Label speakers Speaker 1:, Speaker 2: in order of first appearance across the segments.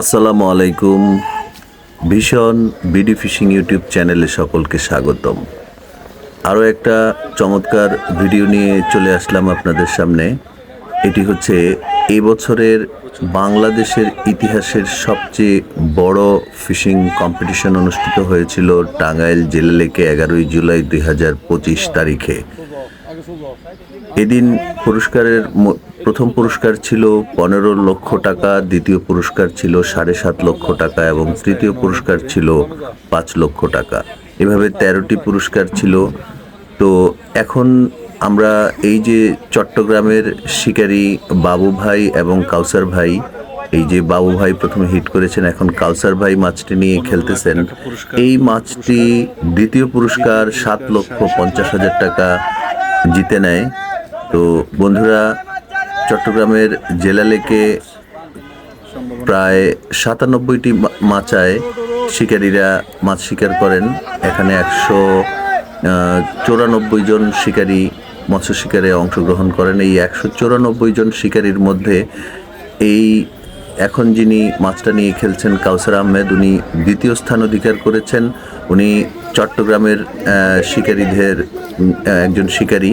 Speaker 1: আসসালামু আলাইকুম। ভীষণ বিডি ফিশিং ইউটিউব চ্যানেলে সকলকে স্বাগতম। আরও একটা চমৎকার ভিডিও নিয়ে চলে আসলাম আপনাদের সামনে। এটি হচ্ছে এই বছরের বাংলাদেশের ইতিহাসের সবচেয়ে বড় ফিশিং কম্পিটিশন অনুষ্ঠিত হয়েছিল টাঙ্গাইল জেলা লেকে এগারোই জুলাই দুই হাজার পঁচিশ তারিখে। এদিন পুরস্কারের প্রথম পুরস্কার ছিল পনেরো লক্ষ টাকা, দ্বিতীয় পুরস্কার ছিল সাড়ে সাত লক্ষ টাকা এবং তৃতীয় পুরস্কার ছিল পাঁচ লক্ষ টাকা। এভাবে তেরোটি পুরস্কার ছিল। তো এখন আমরা এই যে চট্টগ্রামের শিকারী বাবু ভাই এবং কাউসার ভাই, এই যে বাবু ভাই প্রথমে হিট করেছেন, এখন কাউসার ভাই মাছটি নিয়ে খেলতেছেন। এই মাছটি দ্বিতীয় পুরস্কার সাত লক্ষ পঞ্চাশ হাজার টাকা জিতে নেয়। তো বন্ধুরা, চট্টগ্রামের জেলা লেকে প্রায় সাতানব্বইটি মাচায় শিকারীরা মাছ শিকার করেন। এখানে একশো চৌরানব্বই জন শিকারী মৎস্য শিকারে অংশগ্রহণ করেন। এই একশো চৌরানব্বই জন শিকারীর মধ্যে এই এখন যিনি মাছটা নিয়ে খেলছেন কাউসার আহমেদ, উনি দ্বিতীয় স্থান অধিকার করেছেন। উনি চট্টগ্রামের শিকারীদের একজন শিকারী।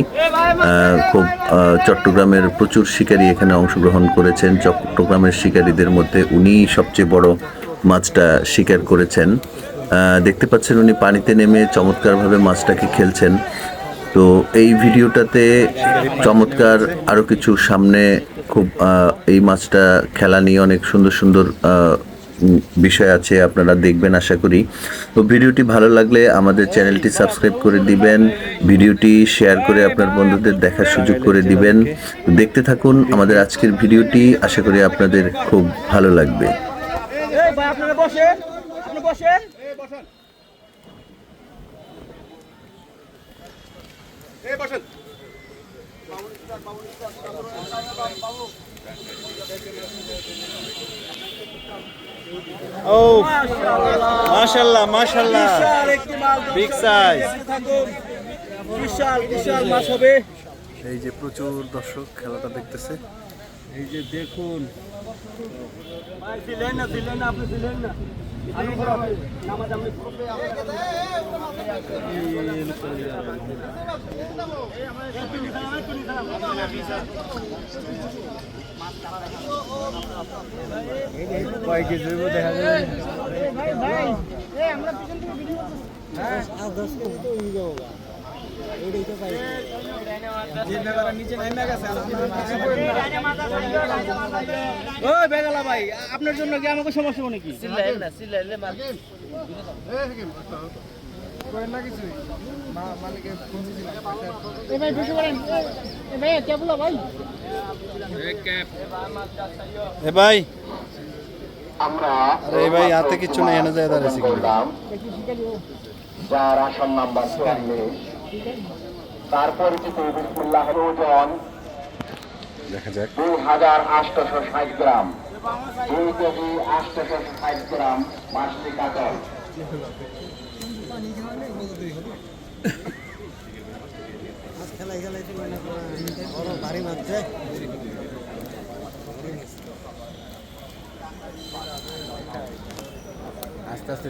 Speaker 1: খুব চট্টগ্রামের প্রচুর শিকারী এখানে অংশগ্রহণ করেছেন। চট্টগ্রামের শিকারীদের মধ্যে উনি সবচেয়ে বড় মাছটা শিকার করেছেন। দেখতে পাচ্ছেন উনি পানিতে নেমে চমৎকারভাবে মাছটাকে খেলছেন। তো এই ভিডিওটাতে চমৎকার আরও কিছু সামনে খুব এই মাছটা খেলা নিয়ে অনেক সুন্দর সুন্দর বিষয় আছে আপনারা দেখবেন আশা করি। তো ভিডিওটি ভালো লাগলে আমাদের চ্যানেলটি সাবস্ক্রাইব করে দিবেন ভিডিওটি শেয়ার করে আপনার বন্ধুদের দেখার সুযোগ করে দিবেন। দেখতে থাকুন আমাদের আজকের ভিডিওটি আশা করি আপনাদের খুব ভালো লাগবে।
Speaker 2: এই ভাই আপনারা বসেন আপনি বসেন।
Speaker 3: ও মাশাল্লাহ মাশাল্লাহ size.
Speaker 2: থাকুন। বিশাল বিশাল মাছ হবে।
Speaker 3: এই যে প্রচুর দর্শক খেলাটা দেখতেছে।
Speaker 2: এই যে দেখুন। ভাই দিলেন না দিলেন না আপনি দিলেন না।
Speaker 3: কয় কেজি দেখা যাবে
Speaker 2: ওই বেগালা ভাই আপনার জন্য কি আমাকে সমস্যা মনে কি
Speaker 3: এ ভাই।
Speaker 4: আমরা
Speaker 3: আরে ভাই হাতে কিচ্ছু নেই এনে যায় দাঁড়াইছি।
Speaker 4: যার আসন নাম্বার তার পরিচিত বিসমুল্লাহ ওজন দুই হাজার আটশোশো ষাট গ্রাম। দুই কেজি আটশোশো ষাট গ্রাম মাসলি কাতল
Speaker 3: আস্তে আস্তে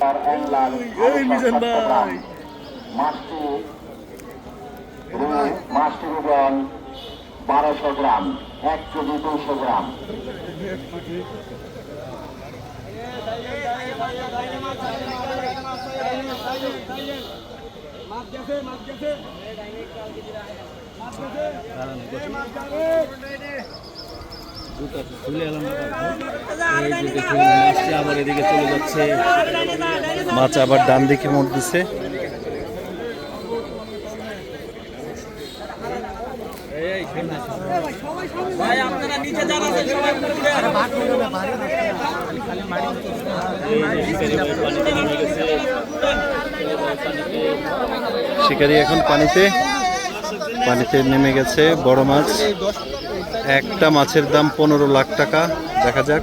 Speaker 4: তার অ্যাংলার চট্টগ্রাম মাছটি রুই- মাছটির ওজন বারোশো গ্রাম এক কেজি দুশো গ্রাম
Speaker 2: মাছ
Speaker 5: আবার ডান দিকে মোড়
Speaker 2: ভাই আপনারা নিচে যান আছেন সবাই।
Speaker 5: শিকারি এখন পানিতে পানিতে নেমে গেছে বড় মাছ একটা মাছের দাম পনেরো লাখ টাকা দেখা যাক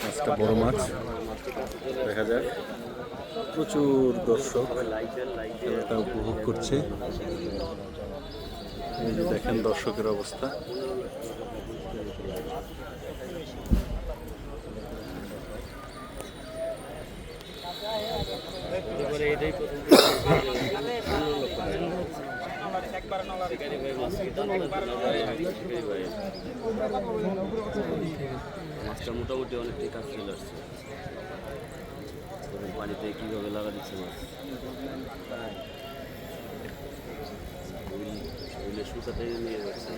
Speaker 5: আজকে বড় মাছ দেখা যায় প্রচুর দর্শক উপভোগ করছে। এই যে দেখেন দর্শকের অবস্থা।
Speaker 6: মাছটা মোটামুটি অনেকটাই কাজ চলে আসছে। পানিতে কীভাবে লাগা দিচ্ছে মাছ? সুতাটাই নিয়ে যাচ্ছে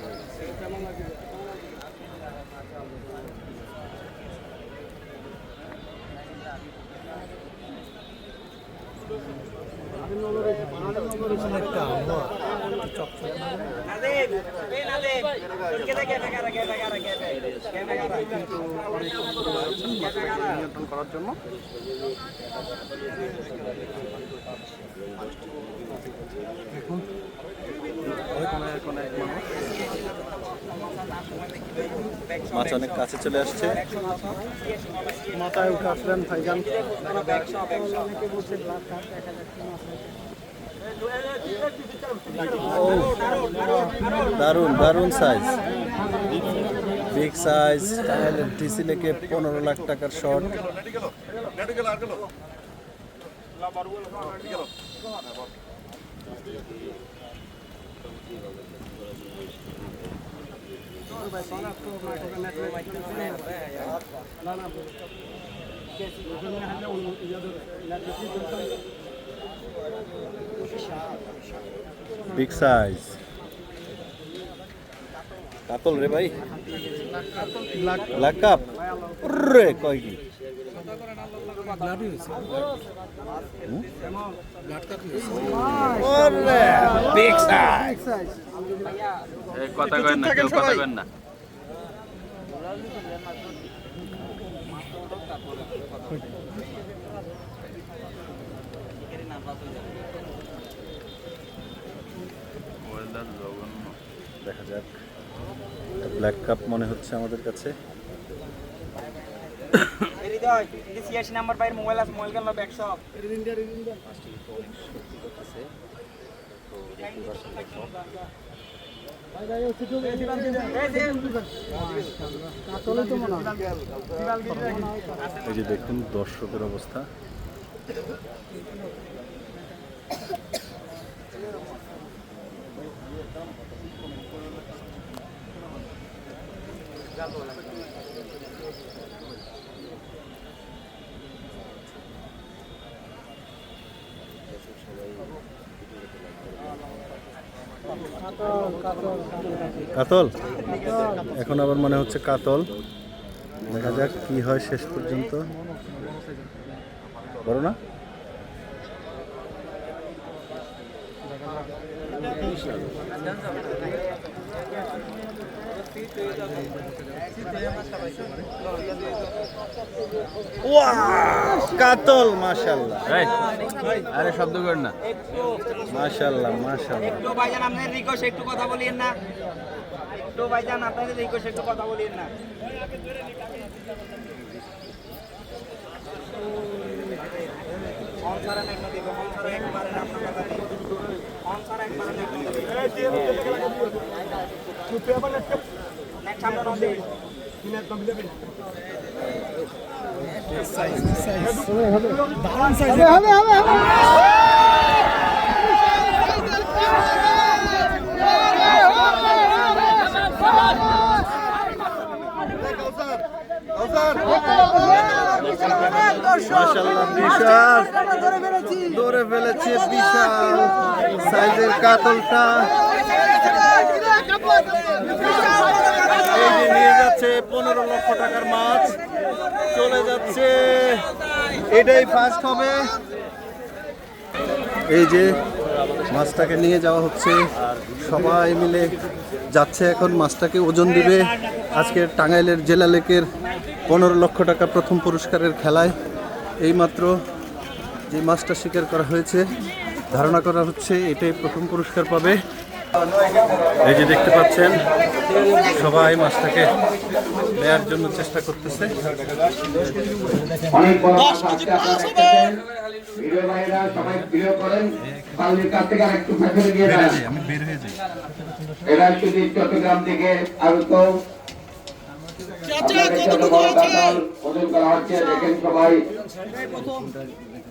Speaker 5: মাছ অনেক কাছে চলে আসছে। দারুণ দারুণ সাইজ বিগ সাইজ ডিসি লেকে পনেরো লাখ টাকার শট বিগ সাইজ কাতল রে ভাই? ব্ল্যাক কাপ রে কয় কি?
Speaker 6: কথা না কথা না
Speaker 5: দেখা যাক। ব্ল্যাক কাপ মনে হচ্ছে আমাদের কাছে।
Speaker 2: হৃদয় সিএসি নাম্বার বাইরে মোবাইল আছে মোবাইল গেল ব্যাগ সব
Speaker 5: এই যে দেখুন দর্শকের অবস্থা। কাতল? এখন আবার মনে হচ্ছে কাতল। দেখা যাক কি হয় শেষ পর্যন্ত। বলো না। Thank you. কাতল মাশাল্লাহ
Speaker 6: এই, আরে শব্দ করেন না।
Speaker 5: মাশাল্লাহ মাশাল্লাহ
Speaker 2: একটু ভাইজান আপনাদের রিকোয়েস্ট একটু কথা বলিয়েন না। একটু ভাইজান আপনাদের রিকোয়েস্ট একটু কথা বলিয়েন না। অনসারা না দেখো, অনসারা একবারে আপনার কথা নেই। অনসারা একবারে দেখো। নদী।
Speaker 5: মাশাল্লাহ ধরে ফেলেছে বিশাল সাইজের কাতলটা যাচ্ছে পনেরো লক্ষ টাকার মাছ। চলে যাচ্ছে। এটাই ফার্স্ট হবে। এই যে মাছটাকে নিয়ে যাওয়া হচ্ছে। সবাই মিলে যাচ্ছে এখন। মাছটাকে ওজন দিবে। আজকের টাঙ্গাইলের জেলা লেকের পনেরো লক্ষ টাকা প্রথম পুরস্কারের খেলায়। এইমাত্র যে মাছটা শিকার করা হয়েছে, ধারণা করা হচ্ছে এটাই প্রথম পুরস্কার পাবে। এই যে দেখতে পাচ্ছেন সবাই মাছটাকে নেয়ার জন্য চেষ্টা করতেছে। আমি বের হয়ে যাই।
Speaker 4: এরা চট্টগ্রাম থেকে ওজন করা হচ্ছে। দেখেন সবাই।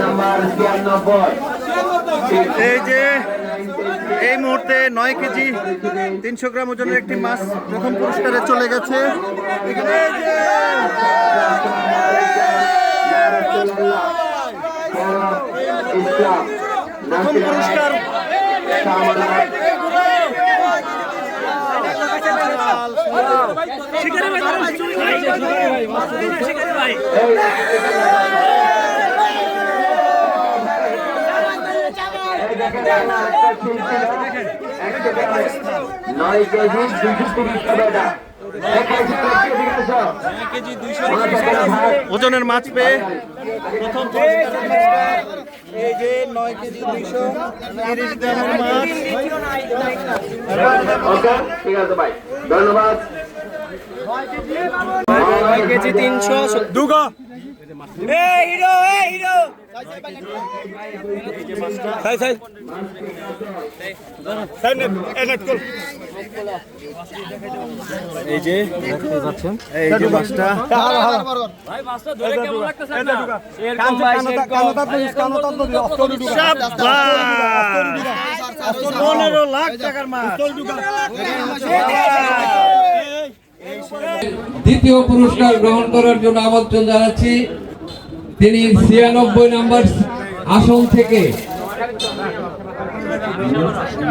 Speaker 4: নাম্বার ছিয়ানব্বই
Speaker 5: এই যে এই মুহূর্তে নয় কেজি তিনশো গ্রাম ওজনের একটি মাছ প্রথম পুরস্কারে চলে গেছে। প্রথম পুরস্কার
Speaker 4: নয় কেজি দুশো তিরিশ টাকা
Speaker 5: ওজনের মাছ পেয়ে প্রথম এই যে নয় কেজি দুইশো তিরিশ গ্রামের মাছ
Speaker 4: ওকে ঠিক আছে ভাই ধন্যবাদ
Speaker 2: কেজি তিনশো। দুগো। এ হিরো। এ হিরো
Speaker 5: এই যে দেখতে পাচ্ছেন এই যে মাছটা পনেরো লাখ টাকার মাছ
Speaker 7: দ্বিতীয় পুরস্কার গ্রহণ করার জন্য আমন্ত্রণ জানাচ্ছি তিনি ছিয়ানব্বই নম্বর আসন থেকে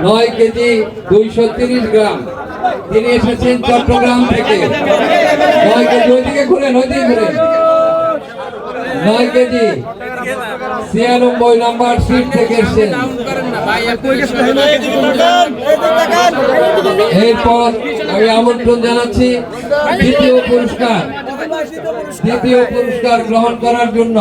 Speaker 7: নয় কেজি দুইশো তিরিশ গ্রাম। তিনি এসেছেন চট্টগ্রাম থেকে। নয় কেজি ওইদিকে ঘুরেন ওইদিকে ঘুরেন। নয় কেজি ছিয়ানব্বই নাম্বার সিট থেকে এসেছেন। এরপর আমি আমন্ত্রণ জানাচ্ছি দ্বিতীয় পুরস্কার। দ্বিতীয় পুরস্কার গ্রহণ করার জন্য